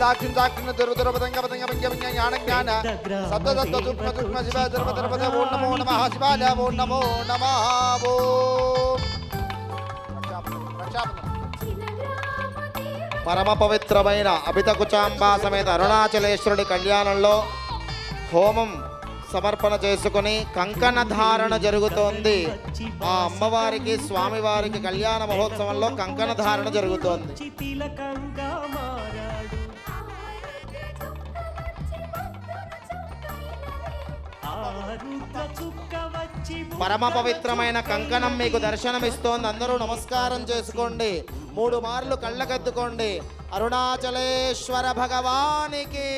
దాక్షిణ దాక్షిణ దుర్వ దుర్వ పతంగ పతంగ పంగ పంగ జ్ఞాన జ్ఞాన సత్వ సత్వ సూక్ష్మ సూక్ష్మ శివ దుర్వ దుర్వ దుర్వ ఓం నమో నమః శివాయ ఓం నమో నమః ఓం. పరమ పవిత్రమైన అభితకుచాంబా సమేత అరుణాచలేశ్వరుడి కళ్యాణంలో హోమం సమర్పణ చేసుకుని కంకణ ధారణ జరుగుతోంది ఆ అమ్మవారికి స్వామివారికి కళ్యాణ మహోత్సవంలో కంకణ ధారణ జరుగుతోంది పరమ పవిత్రమైన కంకణం మీకు దర్శనమిస్తోంది. అందరూ నమస్కారం చేసుకోండి. మూడు మార్లు కళ్ళకెత్తుకోండి అరుణాచలేశ్వర భగవానికి.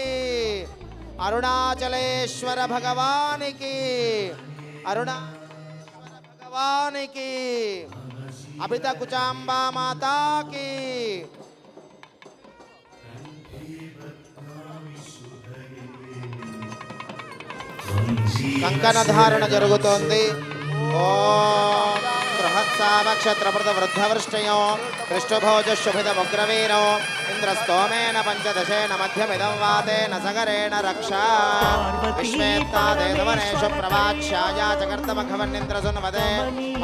అరుణాచలేశ్వర భగవానికి. అరుణాచలేశ్వర భగవానికి. అభిత కుచాంబా మాతాకి. కంకణ ధారణ జరుగుతోంది. ఓం బృహత్సావక్షత్రమృత వృద్ధవృష్టయో పృష్ఠభోజ శుభిత ఇంద్రస్తోమేన పంచదశేన మధ్యమిదం వాతేన సగరేణ రక్ష. విశ్వేత్తాదేవనేషు ప్రవాచ్యాయా చకర్తమఘవన్నింద్రసున్వదే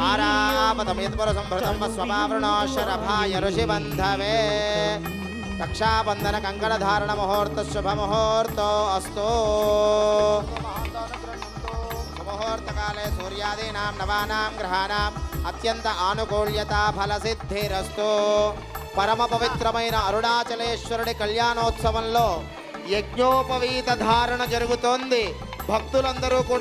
పారాపతమిత్పుర సంభృతం స్వమావృణో శరభాయ ఋషిబంధవే. రక్షాబంధన కంకణధారణ ముహూర్త శుభ ముహూర్తో అస్తు సుముహూర్తకాలే సూర్యాదీనాం నవానాం గ్రహాణం అత్యంత ఆనుకూల్యత ఫలసిద్ధిరస్తు పరమ పవిత్రమైన అరుణాచలేశ్వరుడి కళ్యాణోత్సవంలో యజ్ఞోపవీత ధారణ జరుగుతోంది। భక్తులందరూ కూడా